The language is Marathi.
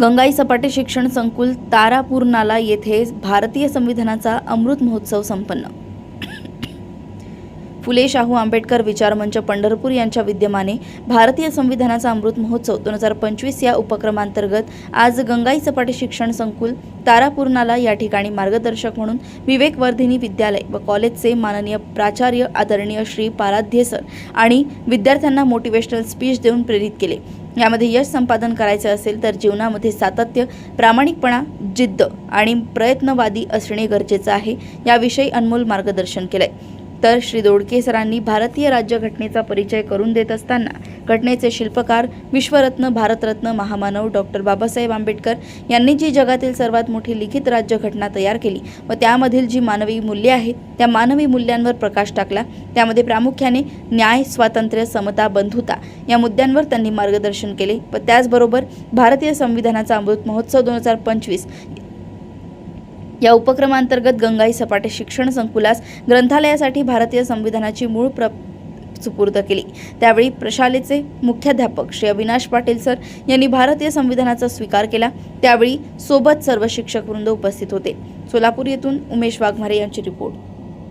गंगाई सपाटे शिक्षण संकुल तारापूर नाला येथे भारतीय संविधानाचा अमृत महोत्सव संपन्न. फुले शाहू आंबेडकर विचारमंच पंढरपूर यांच्या विद्यमाने भारतीय संविधानाचा अमृत महोत्सव दोन हजार पंचवीस या उपक्रमांतर्गत आज गंगाई सपाटी शिक्षण संकुल तारापूर नाला या ठिकाणी मार्गदर्शक म्हणून विवेक वर्धिनी विद्यालय व कॉलेजचे माननीय प्राचार्य आदरणीय श्री पाराध्य सर आणि विद्यार्थ्यांना मोटिवेशनल स्पीच देऊन प्रेरित केले. यामध्ये यश संपादन करायचे असेल तर जीवनामध्ये सातत्य प्रामाणिकपणा जिद्द आणि प्रयत्नवादी असणे गरजेचं आहे याविषयी अनमोल मार्गदर्शन केलंय. तर श्री दोडके सरांनी भारतीय राज्यघटनेचा परिचय करून देत असताना घटनेचे शिल्पकार विश्वरत्न भारतरत्न महामानव डॉक्टर बाबासाहेब आंबेडकर यांनी जी जगातील सर्वात मोठी लिखित राज्यघटना तयार केली व त्यामधील जी मानवी मूल्ये आहेत त्या मानवी मूल्यांवर प्रकाश टाकला. त्यामध्ये प्रामुख्याने न्याय स्वातंत्र्य समता बंधुता या मुद्द्यांवर त्यांनी मार्गदर्शन केले व त्याचबरोबर भारतीय संविधानाचा अमृत महोत्सव दोन हजार पंचवीस या उपक्रमांतर्गत गंगाई सपाटे शिक्षण संकुलास ग्रंथालयासाठी भारतीय संविधानाची मूळ प्र सुपूर्द केली. त्यावेळी प्रशालेचे मुख्याध्यापक श्री अविनाश पाटील सर यांनी भारतीय संविधानाचा स्वीकार केला. त्यावेळी सोबत सर्व शिक्षक वृंद उपस्थित होते. सोलापूर येथून उमेश वाघमारे यांची रिपोर्ट.